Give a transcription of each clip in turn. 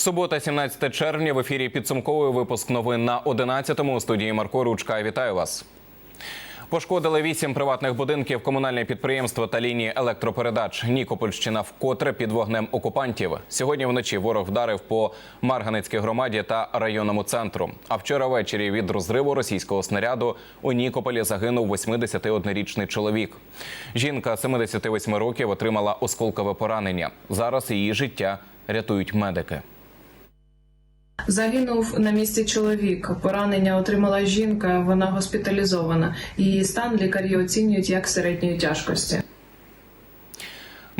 Субота, 17 червня. В ефірі підсумковий випуск новин на 11-му. У студії Марко Ручка. Вітаю вас. Пошкодили вісім приватних будинків, комунальне підприємство та лінії електропередач. Нікопольщина вкотре під вогнем окупантів. Сьогодні вночі ворог вдарив по Марганецькій громаді та районному центру. А вчора ввечері від розриву російського снаряду у Нікополі загинув 81-річний чоловік. Жінка 78 років отримала осколкове поранення. Зараз її життя рятують медики. Загинув на місці чоловік. Поранення отримала жінка. Вона госпіталізована. Її стан лікарі оцінюють як середньої тяжкості.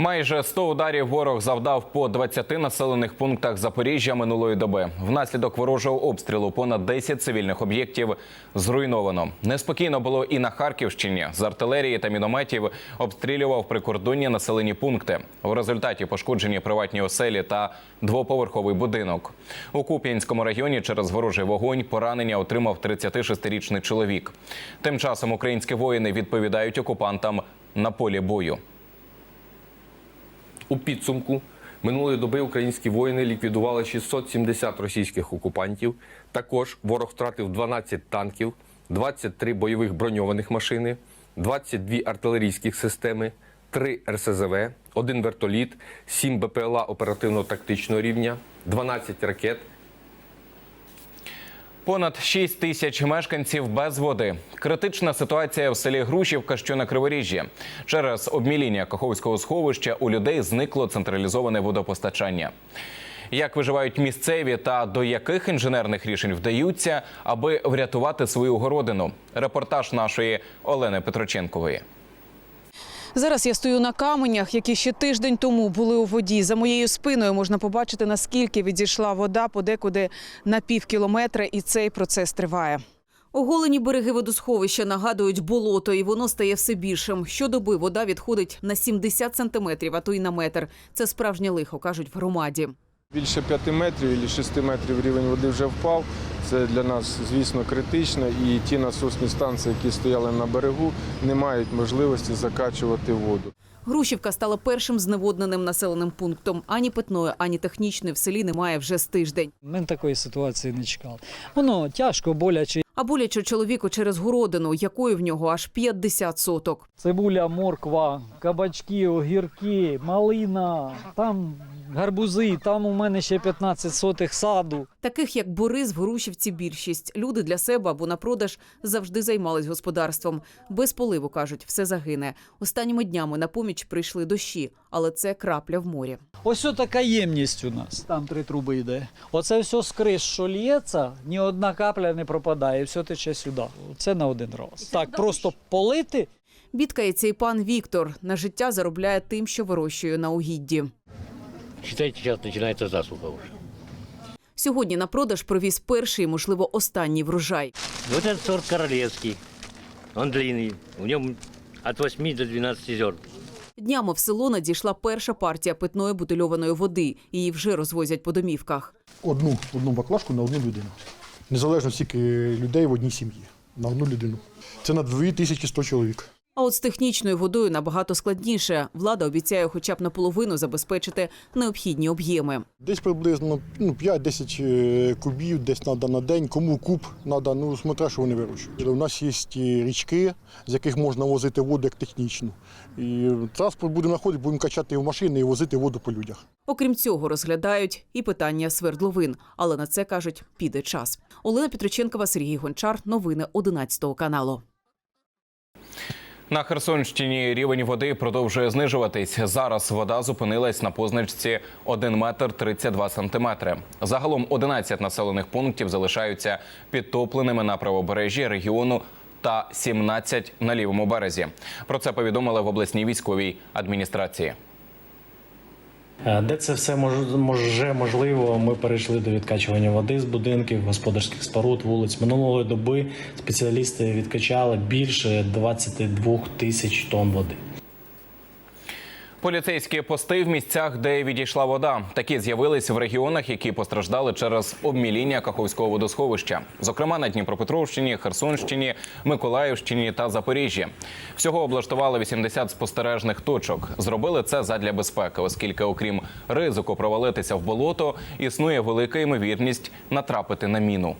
Майже 100 ударів ворог завдав по 20 населених пунктах Запоріжжя минулої доби. Внаслідок ворожого обстрілу понад 10 цивільних об'єктів зруйновано. Неспокійно було і на Харківщині. З артилерії та мінометів обстрілював прикордонні населені пункти. В результаті пошкоджені приватні оселі та двоповерховий будинок. У Куп'янському районі через ворожий вогонь поранення отримав 36-річний чоловік. Тим часом українські воїни відповідають окупантам на полі бою. У підсумку минулої доби українські воїни ліквідували 670 російських окупантів. Також ворог втратив 12 танків, 23 бойових броньованих машини, 22 артилерійських системи, 3 РСЗВ, 1 вертоліт, 7 БПЛА оперативно-тактичного рівня, 12 ракет, Понад 6 тисяч мешканців без води. Критична ситуація в селі Грушівка, що на Криворіжжі. Через обміління Каховського сховища у людей зникло централізоване водопостачання. Як виживають місцеві та до яких інженерних рішень вдаються, аби врятувати свою городину? Репортаж нашої Олени Петроченкової. Зараз я стою на каменях, які ще тиждень тому були у воді. За моєю спиною можна побачити, наскільки відійшла вода подекуди на пів кілометра, і цей процес триває. Оголені береги водосховища нагадують болото, і воно стає все більшим. Щодоби вода відходить на 70 сантиметрів, а то й на метр. Це справжнє лихо, кажуть в громаді. Більше 5 метрів і 6 метрів рівень води вже впав. Це для нас, звісно, критично. І ті насосні станції, які стояли на берегу, не мають можливості закачувати воду. Грушівка стала першим зневодненим населеним пунктом. Ані питної, ані технічної в селі немає вже з тиждень. Ми такої ситуації не чекали. Воно тяжко, боляче. А боляче чоловіку через городину, якої в нього аж 50 соток. Цибуля, морква, кабачки, огірки, малина, там гарбузи, там у мене ще 15 сотих саду. Таких як Борис в Грушівці більшість. Люди для себе або на продаж завжди займались господарством. Без поливу, кажуть, все загине. Останніми днями на поміч прийшли дощі, але це крапля в морі. Ось така ємність у нас. Там три труби йде. Оце все з криш, що лється, ні одна капля не пропадає, все тече сюди. Це на один раз. Так, просто полити. Бідкається і пан Віктор. На життя заробляє тим, що вирощує на угідді. Считайте, сейчас начинается засуха уже. Сьогодні на продаж привіз перший, можливо, останній врожай. Вот этот сорт королевский. Он длинный. В нем от 8 до 12 зерн. Днями в село надійшла перша партія питної бутильованої води. Її вже розвозять по домівках. одну, одну баклажку на одну людину. Незалежно скільки людей в одній сім'ї на одну людину. Це на 2100 чоловік. А от з технічною водою набагато складніше. Влада обіцяє хоча б наполовину забезпечити необхідні об'єми. Десь приблизно ну, 5-10 е, кубів, десь треба на день. Кому куб треба, ну смотря, що вони вирощують. У нас є річки, з яких можна возити воду як технічну. І транспорт буде знаходити, будемо качати в машини і возити воду по людях. Окрім цього, розглядають і питання свердловин. Але на це кажуть, піде час. Олена Петриченкова, Сергій Гончар. Новини 11 каналу. На Херсонщині рівень води продовжує знижуватись. Зараз вода зупинилась на позначці 1 метр 32 сантиметри. Загалом 11 населених пунктів залишаються підтопленими на правобережжі регіону та 17 на лівому березі. Про це повідомили в обласній військовій адміністрації. Е, Де це все може можливо, ми перейшли до відкачування води з будинків, господарських споруд, вулиць. Минулої доби спеціалісти відкачали більше 22 тисяч тонн води. Поліцейські пости в місцях, де відійшла вода. Такі з'явились в регіонах, які постраждали через обміління Каховського водосховища, зокрема на Дніпропетровщині, Херсонщині, Миколаївщині та Запоріжжі. Всього облаштували 80 спостережних точок. Зробили це задля безпеки, оскільки, окрім ризику провалитися в болото, існує велика ймовірність натрапити на міну.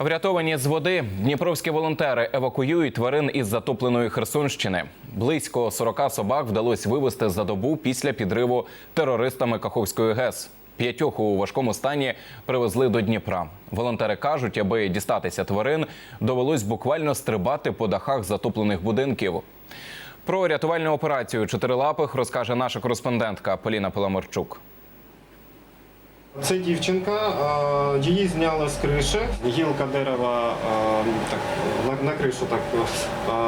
Врятовані з води дніпровські волонтери евакуюють тварин із затопленої Херсонщини. Близько 40 собак вдалося вивезти за добу після підриву терористами Каховської ГЕС. П'ятьох у важкому стані привезли до Дніпра. Волонтери кажуть, аби дістатися тварин, довелось буквально стрибати по дахах затоплених будинків. Про рятувальну операцію чотирилапих розкаже наша кореспондентка Поліна Паламарчук. Це дівчинка, її зняли з криші. Гілка дерева так, на, на кришу так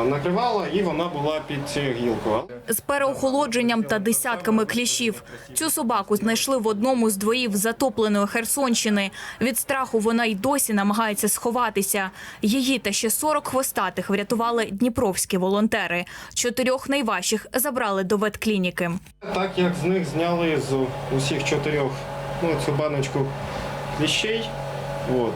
накривала, і вона була під цією гілкою. з переохолодженням та десятками кліщів. Цю собаку знайшли в одному з дворів затопленої Херсонщини. Від страху вона й досі намагається сховатися. Її та ще 40 хвостатих врятували дніпровські волонтери. Чотирьох найважчих забрали до ветклініки. Так як з них зняли з усіх чотирьох ну, цю баночку кліщей. От.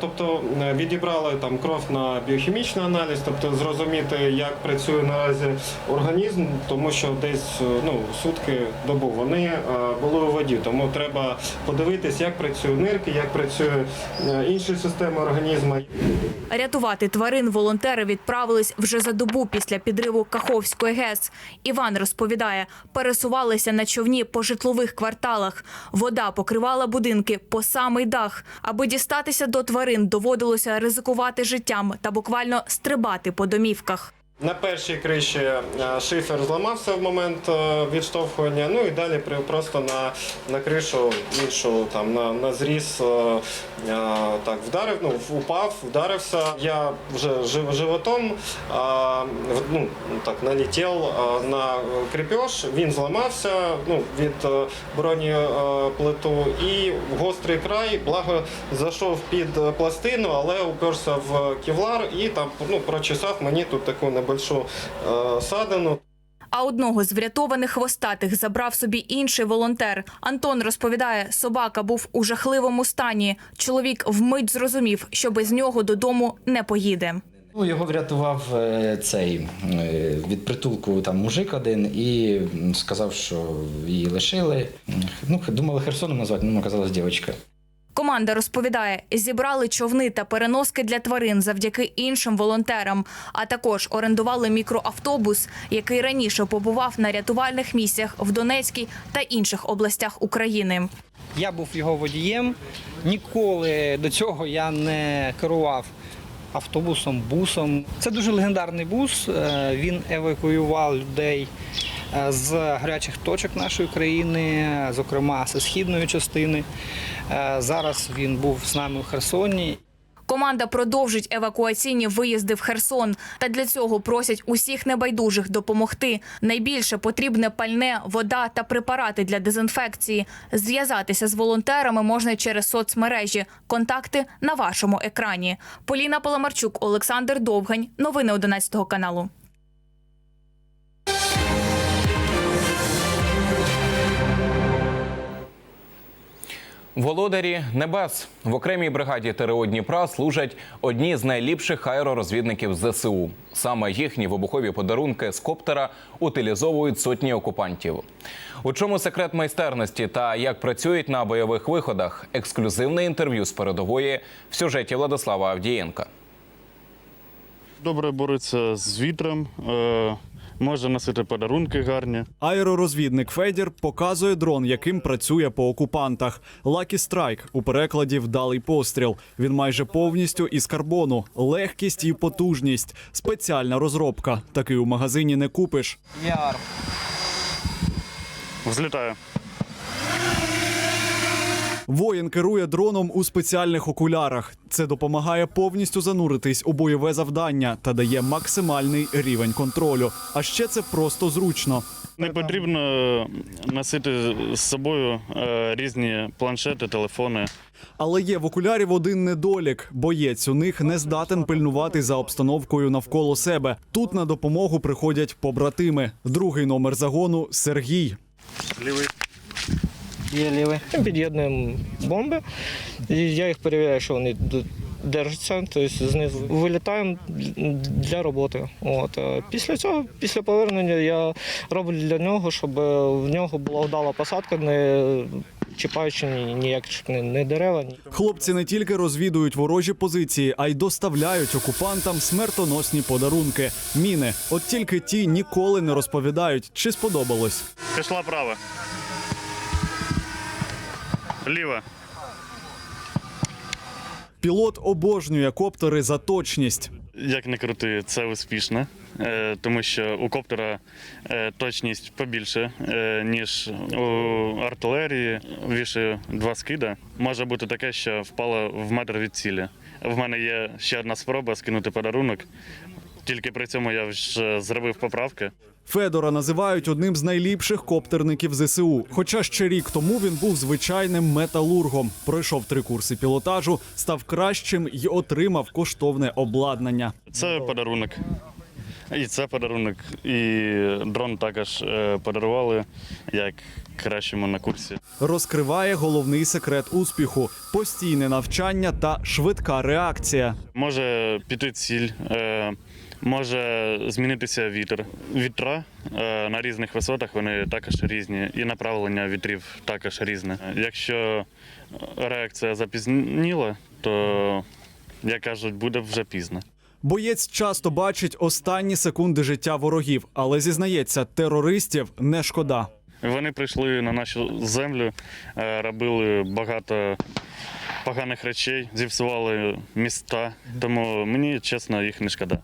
Тобто е, відібрали там кров на біохімічний аналіз, тобто зрозуміти, як працює наразі організм, тому що десь е, ну, сутки добу вони е, були у воді. Тому треба подивитись, як працює нирки, як працює інші системи організму. Рятувати тварин волонтери відправились вже за добу після підриву Каховської ГЕС. Іван розповідає, пересувалися на човні по житлових кварталах. Вода покривала будинки по самий дах. Аби дістатися до тварин, доводилося ризикувати життям та буквально стрибати по домівках. На першій криші е, шифер зламався в момент е, відштовхування, ну і далі просто на, на кришу іншу, там, на, на зріз е, так, вдарив, ну, упав, вдарився. Я вже жив, животом ну, так, налетів на крепеж, він зламався ну, від е, броні е, плиту і гострий край, благо зайшов під пластину, але уперся в кевлар і там ну, прочесав мені тут таку небольшу е, садину. А одного з врятованих хвостатих забрав собі інший волонтер. Антон розповідає, собака був у жахливому стані. Чоловік вмить зрозумів, що без нього додому не поїде. Ну, його врятував е, цей е, від притулку там мужик один і сказав, що її лишили. Ну, думали Херсоном назвати, ну оказалась дівчинка. Команда розповідає, зібрали човни та переноски для тварин завдяки іншим волонтерам, а також орендували мікроавтобус, який раніше побував на рятувальних місіях в Донецькій та інших областях України. Я був його водієм. Ніколи до цього я не керував автобусом, бусом. Це дуже легендарний бус. Е, Він евакуював людей е, з гарячих точок нашої країни, зокрема з східної частини. Е, Зараз він був з нами в Херсоні. Команда продовжить евакуаційні виїзди в Херсон. Та для цього просять усіх небайдужих допомогти. Найбільше потрібне пальне, вода та препарати для дезінфекції. Зв'язатися з волонтерами можна через соцмережі. Контакти на вашому екрані. Поліна Паламарчук, Олександр Довгань. Новини 11 каналу. Володарі небес в окремій бригаді ТРО Дніпра служать одні з найліпших аеророзвідників ЗСУ. Саме їхні вибухові подарунки з коптера утилізовують сотні окупантів. У чому секрет майстерності та як працюють на бойових виходах? Ексклюзивне інтерв'ю з передової в сюжеті Владислава Авдієнка. Добре бореться з вітром, е, може носити подарунки гарні. Аеророзвідник Федір показує дрон, яким працює по окупантах. Lucky Strike у перекладі вдалий постріл. Він майже повністю із карбону, легкість і потужність. Спеціальна розробка. Такий у магазині не купиш. Воїн керує дроном у спеціальних окулярах. Це допомагає повністю зануритись у бойове завдання та дає максимальний рівень контролю. А ще це просто зручно. Не потрібно носити з собою е, різні планшети, телефони. Але є в окулярів один недолік. Боєць у них не здатен пильнувати за обстановкою навколо себе. Тут на допомогу приходять побратими. Другий номер загону Сергій. Лівий. Є лівий. Під'єднуємо бомби, і я їх перевіряю, що вони держаться, тобто знизу вилітаємо для роботи. От. Після цього, після повернення, я роблю для нього, щоб в нього була вдала посадка, не чіпаючи ні- ніякі ні, ні дерева. Ні. Хлопці не тільки розвідують ворожі позиції, а й доставляють окупантам смертоносні подарунки. Міни. От тільки ті ніколи не розповідають, чи сподобалось. Пішла права. Ліва. Пілот обожнює коптери за точність. Як не крути, це успішно, е, тому що у коптера е, точність побільше, е, ніж у артилерії. Вішаю два скида. Може бути таке, що впало в метр від цілі. В мене є ще одна спроба скинути подарунок. Тільки при цьому я вже зробив поправки. Федора називають одним з найліпших коптерників ЗСУ. Хоча ще рік тому він був звичайним металургом. Пройшов три курси пілотажу, став кращим і отримав коштовне обладнання. Це подарунок. І це подарунок. І дрон також е, подарували як кращому на курсі. Розкриває головний секрет успіху: постійне навчання та швидка реакція. Може піти ціль, е, може змінитися вітер. Вітра е, на різних висотах вони також різні, і направлення вітрів також різне. Якщо реакція запізніла, то як кажуть, буде вже пізно. Боєць часто бачить останні секунди життя ворогів, але зізнається, терористів не шкода. Вони прийшли на нашу землю, е, робили багато поганих речей, зіпсували міста. Тому мені чесно їх не шкода.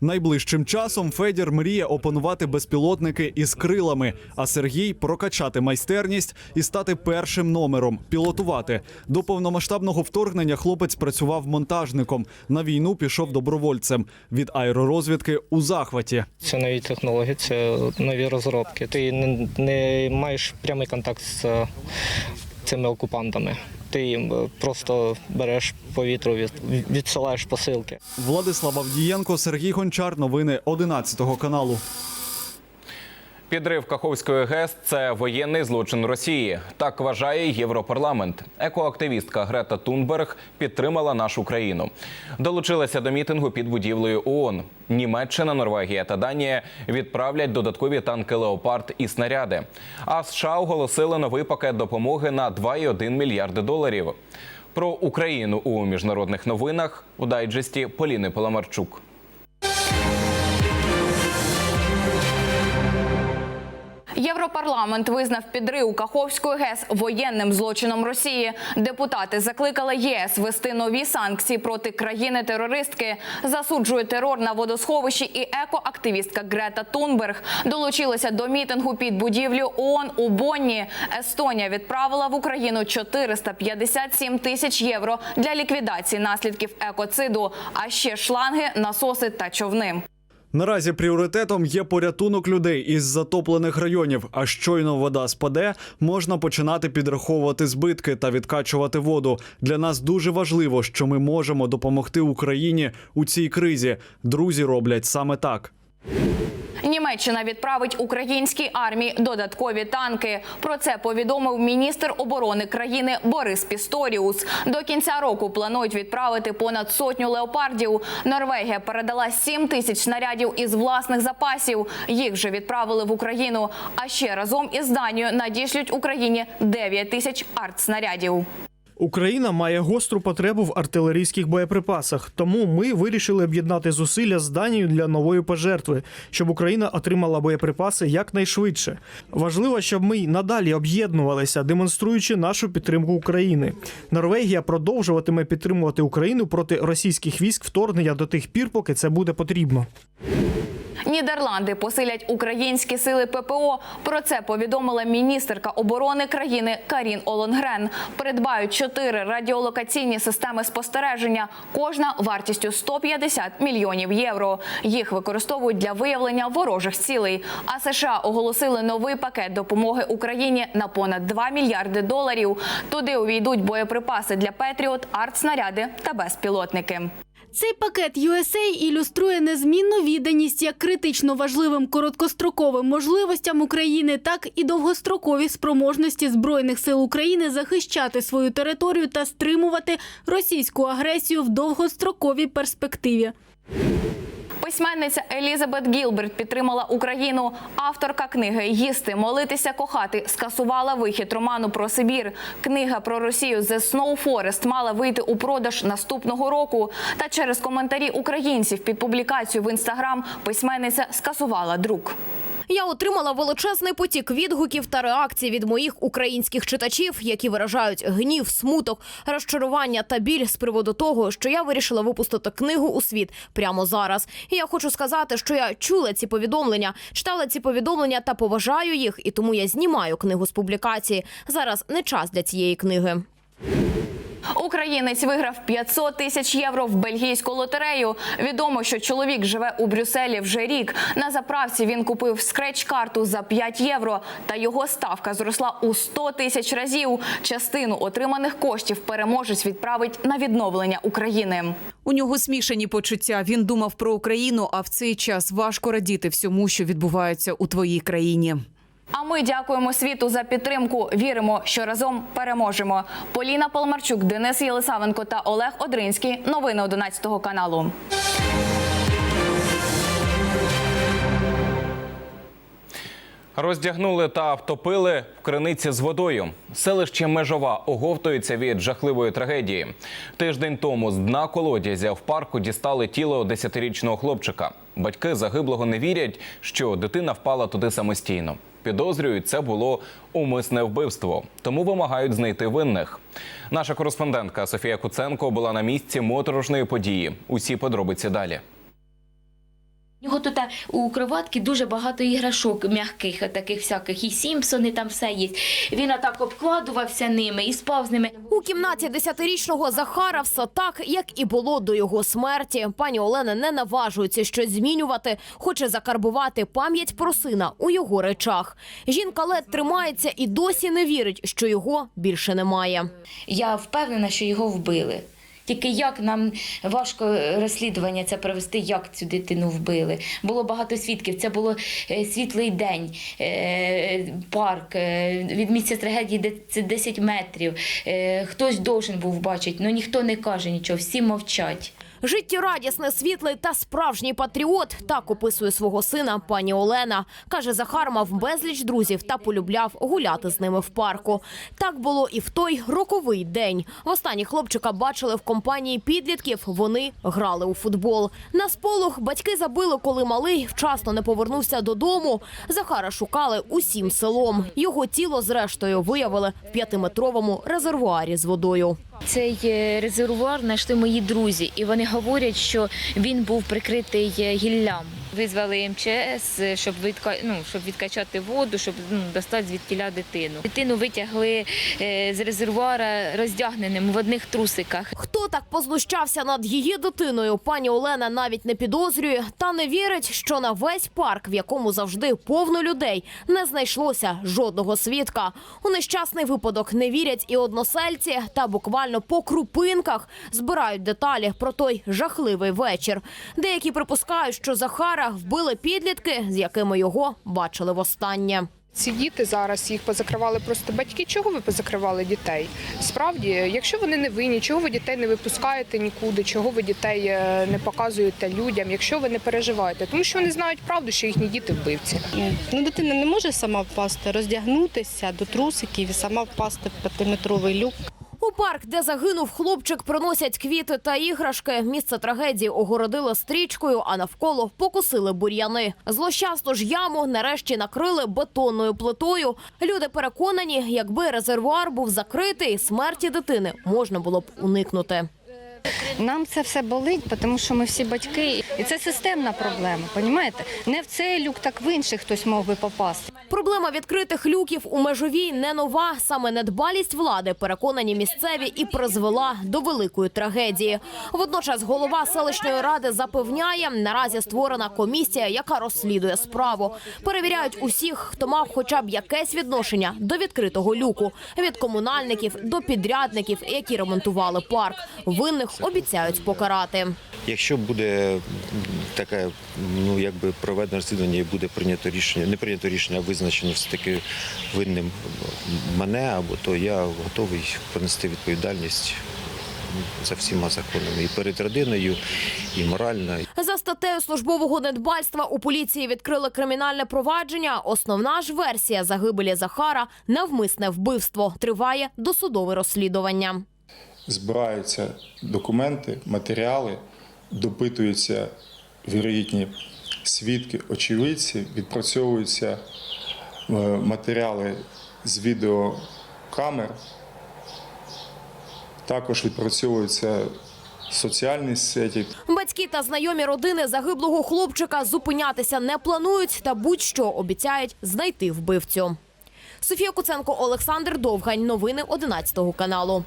Найближчим часом Федір мріє опанувати безпілотники із крилами, а Сергій прокачати майстерність і стати першим номером пілотувати. До повномасштабного вторгнення хлопець працював монтажником. На війну пішов добровольцем. Від аеророзвідки у захваті. Це нові технології, це нові розробки. Ти не, не маєш прямий контакт з цими окупантами. Ти їм просто береш повітру, від, відсилаєш посилки. Владислав Авдієнко, Сергій Гончар. Новини 11 каналу. Підрив Каховської ГЕС це воєнний злочин Росії. Так вважає Європарламент. Екоактивістка Грета Тунберг підтримала нашу країну. Долучилася до мітингу під будівлею ООН. Німеччина, Норвегія та Данія відправлять додаткові танки Леопард і снаряди. А США оголосили новий пакет допомоги на 2,1 мільярди доларів. Про Україну у міжнародних новинах у дайджесті Поліни Паламарчук. Європарламент визнав підрив Каховської ГЕС воєнним злочином Росії. Депутати закликали ЄС вести нові санкції проти країни-терористки. Засуджує терор на водосховищі і екоактивістка Грета Тунберг долучилася до мітингу під будівлю ООН у Бонні. Естонія відправила в Україну 457 тисяч євро для ліквідації наслідків екоциду, а ще шланги, насоси та човни. Наразі пріоритетом є порятунок людей із затоплених районів. А щойно вода спаде, можна починати підраховувати збитки та відкачувати воду. Для нас дуже важливо, що ми можемо допомогти Україні у цій кризі. Друзі роблять саме так. Німеччина відправить українській армії додаткові танки. Про це повідомив міністр оборони країни Борис Пісторіус. До кінця року планують відправити понад сотню леопардів. Норвегія передала 7 тисяч снарядів із власних запасів. Їх вже відправили в Україну. А ще разом із Данією надішлють Україні 9 тисяч артснарядів. Україна має гостру потребу в артилерійських боєприпасах, тому ми вирішили об'єднати зусилля з Данією для нової пожертви, щоб Україна отримала боєприпаси якнайшвидше. Важливо, щоб ми й надалі об'єднувалися, демонструючи нашу підтримку України. Норвегія продовжуватиме підтримувати Україну проти російських військ вторгнення до тих пір, поки це буде потрібно. Нідерланди посилять українські сили ППО. Про це повідомила міністерка оборони країни Карін Олонгрен. Придбають чотири радіолокаційні системи спостереження, кожна вартістю 150 мільйонів євро. Їх використовують для виявлення ворожих цілей. А США оголосили новий пакет допомоги Україні на понад 2 мільярди доларів. Туди увійдуть боєприпаси для Петріот, артснаряди та безпілотники. Цей пакет USA ілюструє незмінну відданість як критично важливим короткостроковим можливостям України, так і довгострокові спроможності збройних сил України захищати свою територію та стримувати російську агресію в довгостроковій перспективі. Письменниця Елізабет Гілберт підтримала Україну. Авторка книги Їсти, молитися, кохати скасувала вихід роману про Сибір. Книга про Росію The Snow Forest мала вийти у продаж наступного року. Та через коментарі українців під публікацію в інстаграм письменниця скасувала друк. Я отримала величезний потік відгуків та реакцій від моїх українських читачів, які виражають гнів, смуток, розчарування та біль з приводу того, що я вирішила випустити книгу у світ прямо зараз. Я хочу сказати, що я чула ці повідомлення, читала ці повідомлення та поважаю їх, і тому я знімаю книгу з публікації. Зараз не час для цієї книги. Українець виграв 500 тисяч євро в бельгійську лотерею. Відомо, що чоловік живе у Брюсселі вже рік. На заправці він купив скреч-карту за 5 євро, та його ставка зросла у 100 тисяч разів. Частину отриманих коштів переможець відправить на відновлення України. У нього смішані почуття. Він думав про Україну, а в цей час важко радіти всьому, що відбувається у твоїй країні. А ми дякуємо світу за підтримку. Віримо, що разом переможемо. Поліна Полмарчук, Денис Єлисавенко та Олег Одринський. Новини 11 каналу. Роздягнули та втопили в криниці з водою. Селище Межова оговтується від жахливої трагедії. Тиждень тому з дна колодязя в парку дістали тіло 10-річного хлопчика. Батьки загиблого не вірять, що дитина впала туди самостійно. Підозрюють, це було умисне вбивство, тому вимагають знайти винних. Наша кореспондентка Софія Куценко була на місці моторошної події. Усі подробиці далі. У нього тут у кроватки дуже багато іграшок м'яких, таких всяких, і Сімпсони там все є. Він отак обкладувався ними і спав з ними. У кімнаті десятирічного Захара все так, як і було до його смерті. Пані Олена не наважується щось змінювати, хоче закарбувати пам'ять про сина у його речах. Жінка лед тримається і досі не вірить, що його більше немає. Я впевнена, що його вбили. Тільки як нам важко розслідування це провести, як цю дитину вбили. Було багато свідків. Це було е, світлий день, е, парк. е, Від місця трагедії де- це 10 метрів. Хтось должен був бачити, але ніхто не каже нічого, всі мовчать. Життєрадісний, світлий та справжній патріот так описує свого сина пані Олена. Каже, Захар мав безліч друзів та полюбляв гуляти з ними в парку. Так було і в той роковий день. Востаннє хлопчика бачили в компанії підлітків. Вони грали у футбол. На сполох батьки забили, коли малий вчасно не повернувся додому. Захара шукали усім селом. Його тіло, зрештою, виявили в п'ятиметровому резервуарі з водою. Цей е, резервуар знайшли мої друзі, і вони говорять, що він був прикритий е, гіллям. Визвали МЧС, щоб відка... ну, щоб відкачати воду, щоб ну, достати звідтіля дитину. Дитину витягли е, з резервуара роздягненим в одних трусиках. Хто так познущався над її дитиною, пані Олена навіть не підозрює та не вірить, що на весь парк, в якому завжди повно людей, не знайшлося жодного свідка. У нещасний випадок не вірять і односельці, та буквально по крупинках збирають деталі про той жахливий вечір. Деякі припускають, що Захара вбили підлітки, з якими його бачили востаннє. Ці діти зараз їх позакривали просто батьки. Чого ви позакривали дітей? Справді, якщо вони не винні, чого ви дітей не випускаєте нікуди, чого ви дітей е, не показуєте людям, якщо ви не переживаєте, тому що вони знають правду, що їхні діти вбивці. Ну, дитина не може сама впасти, роздягнутися до трусиків і сама впасти в п'ятиметровий люк. Парк, де загинув хлопчик, приносять квіти та іграшки. Місце трагедії огородили стрічкою, а навколо покусили бур'яни. Злощасту ж яму нарешті накрили бетонною плитою. Люди переконані, якби резервуар був закритий, смерті дитини можна було б уникнути. Нам це все болить, тому що ми всі батьки, і це системна проблема. Понімаєте? Не в цей люк, так в інший хтось мог би попасти. Проблема відкритих люків у межовій не нова. Саме недбалість влади, переконані місцеві, і призвела до великої трагедії. Водночас голова селищної ради запевняє, наразі створена комісія, яка розслідує справу. Перевіряють усіх, хто мав хоча б якесь відношення до відкритого люку від комунальників до підрядників, які ремонтували парк. Винних обіцяють покарати. Якщо буде таке, ну якби проведено розслідування і буде прийнято рішення, не прийнято рішення, а визначено все таки винним мене, або то я готовий понести відповідальність за всіма законами і перед родиною, і морально. За статтею службового недбальства у поліції відкрили кримінальне провадження. Основна ж версія загибелі Захара навмисне вбивство. Триває досудове розслідування. Збираються документи, матеріали, допитуються вірогідні свідки, очевидці, відпрацьовуються е, матеріали з відеокамер, також відпрацьовуються соціальні сеті. Батьки та знайомі родини загиблого хлопчика зупинятися не планують та будь-що обіцяють знайти вбивцю. Софія Куценко, Олександр Довгань. Новини 11 каналу.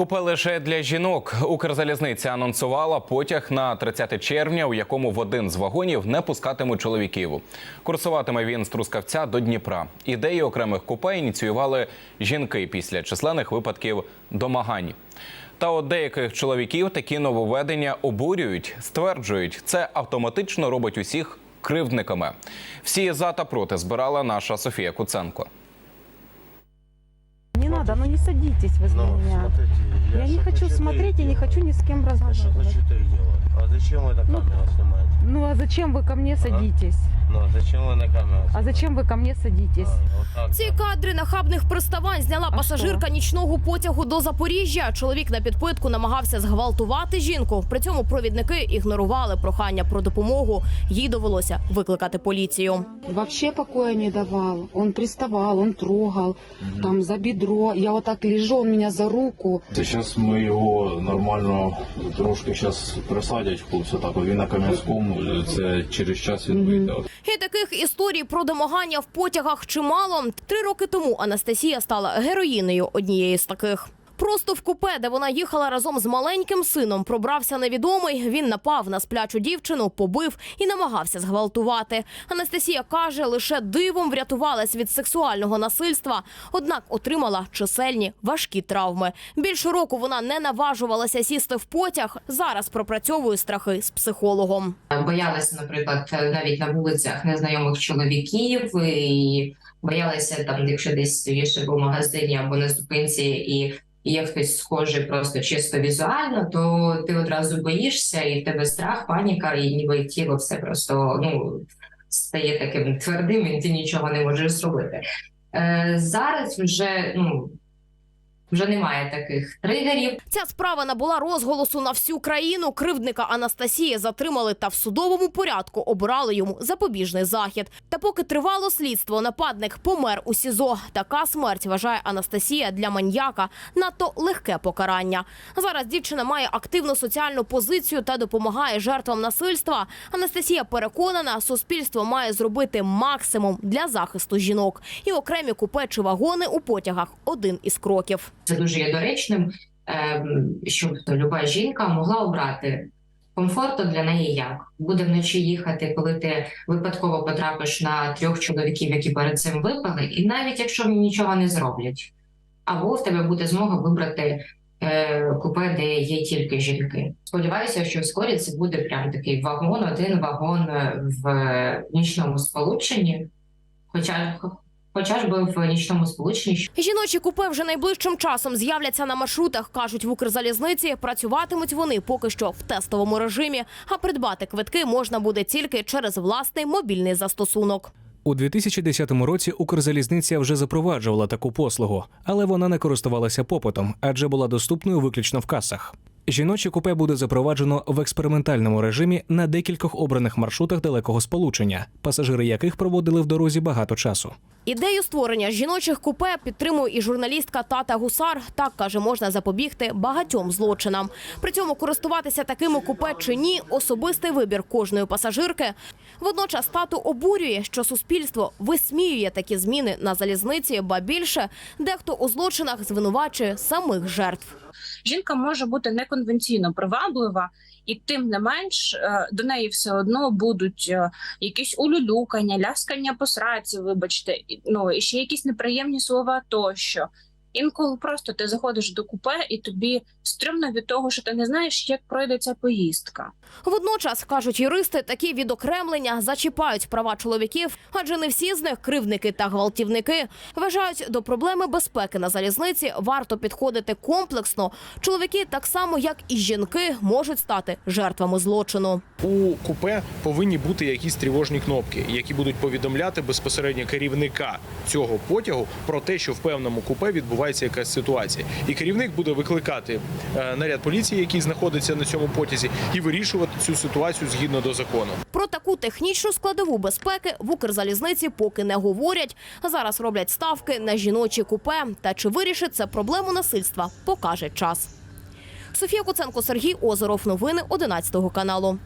Купе лише для жінок. Укрзалізниця анонсувала потяг на 30 червня, у якому в один з вагонів не пускатимуть чоловіків. Курсуватиме він з Трускавця до Дніпра. Ідеї окремих купе ініціювали жінки після численних випадків домагань. Та от деяких чоловіків такі нововведення обурюють, стверджують, це автоматично робить усіх кривдниками. Всі за та проти збирала наша Софія Куценко. Надо, ну не садитесь возле меня. я, не хочу смотреть и не хочу ни с кем разговаривать. А зачем вы на камеру снимаете? Ну а зачем вы ко мне садитесь? Ну, а зачем вы на камеру А зачем вы ко мне садитесь? Ці кадри нахабних приставань зняла пасажирка нічного потягу до Запоріжжя. Чоловік на підпитку намагався зґвалтувати жінку. При цьому провідники ігнорували прохання про допомогу. Їй довелося викликати поліцію. Вообще покоя не давал. Он приставал, он трогал, там за бедро. Я вот так лежу, он меня за руку. Зараз ми його нормально трошки зараз присадять хлопця. Так він на Кам'янському. Це через час він вийде. І таких історій про домагання в потягах чимало. Три роки тому Анастасія стала героїнею однієї з таких. Просто в купе, де вона їхала разом з маленьким сином, пробрався невідомий. Він напав на сплячу дівчину, побив і намагався зґвалтувати. Анастасія каже, лише дивом врятувалась від сексуального насильства, однак отримала чисельні важкі травми. Більше року вона не наважувалася сісти в потяг. Зараз пропрацьовує страхи з психологом. боялися, наприклад, навіть на вулицях незнайомих чоловіків, і боялися там, якщо десь стоїш або в магазині або на зупинці, і є хтось схожий просто чисто візуально, то ти одразу боїшся, і в тебе страх, паніка, і ніби тіло все просто ну стає таким твердим, і ти нічого не можеш зробити. Е, зараз вже ну. Вже немає таких тригерів. Ця справа набула розголосу на всю країну. Кривдника Анастасії затримали та в судовому порядку обирали йому запобіжний захід. Та поки тривало слідство, нападник помер у СІЗО. Така смерть вважає Анастасія для маньяка надто легке покарання. Зараз дівчина має активну соціальну позицію та допомагає жертвам насильства. Анастасія переконана, суспільство має зробити максимум для захисту жінок. І окремі купе чи вагони у потягах один із кроків. Це дуже є доречним, ем, щоб то люба жінка могла обрати. Комфортно для неї як? Буде вночі їхати, коли ти випадково потрапиш на трьох чоловіків, які перед цим випали, і навіть якщо нічого не зроблять, або в тебе буде змога вибрати е, купе, де є тільки жінки. Сподіваюся, що вскорі це буде прям такий вагон, один вагон е, в нічному сполученні, хоча хоча ж би в нічному сполученні. Жіночі купе вже найближчим часом з'являться на маршрутах, кажуть в Укрзалізниці. Працюватимуть вони поки що в тестовому режимі, а придбати квитки можна буде тільки через власний мобільний застосунок. У 2010 році Укрзалізниця вже запроваджувала таку послугу, але вона не користувалася попитом, адже була доступною виключно в касах. Жіноче купе буде запроваджено в експериментальному режимі на декількох обраних маршрутах далекого сполучення, пасажири яких проводили в дорозі багато часу. Ідею створення жіночих купе підтримує і журналістка Тата Гусар. Так каже, можна запобігти багатьом злочинам. При цьому користуватися такими купе чи ні особистий вибір кожної пасажирки. Водночас тату обурює, що суспільство висміює такі зміни на залізниці, ба більше дехто у злочинах звинувачує самих жертв. Жінка може бути неконвенційно приваблива, і тим не менш е, до неї все одно будуть е, якісь улюлюкання, ляскання по сраці, вибачте, ну і ще якісь неприємні слова тощо. Інколи просто ти заходиш до купе, і тобі стрімно від того, що ти не знаєш, як пройде ця поїздка. Водночас кажуть юристи, такі відокремлення зачіпають права чоловіків, адже не всі з них кривдники та гвалтівники. Вважають, до проблеми безпеки на залізниці варто підходити комплексно. Чоловіки, так само як і жінки, можуть стати жертвами злочину. У купе повинні бути якісь тривожні кнопки, які будуть повідомляти безпосередньо керівника цього потягу про те, що в певному купе відбувається якась ситуація, і керівник буде викликати е, наряд поліції, який знаходиться на цьому потязі, і вирішувати цю ситуацію згідно до закону. Про таку технічну складову безпеки в Укрзалізниці поки не говорять. Зараз роблять ставки на жіночі купе. Та чи вирішить це проблему насильства, покаже час. Софія Куценко, Сергій Озеров. Новини 11 каналу.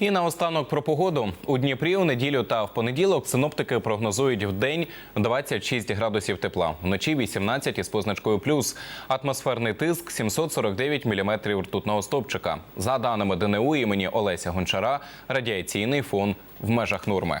І наостанок про погоду у Дніпрі у неділю та в понеділок синоптики прогнозують в день 26 градусів тепла, вночі 18 із позначкою плюс. Атмосферний тиск 749 міліметрів ртутного стовпчика. За даними ДНУ імені Олеся Гончара, радіаційний фон в межах норми.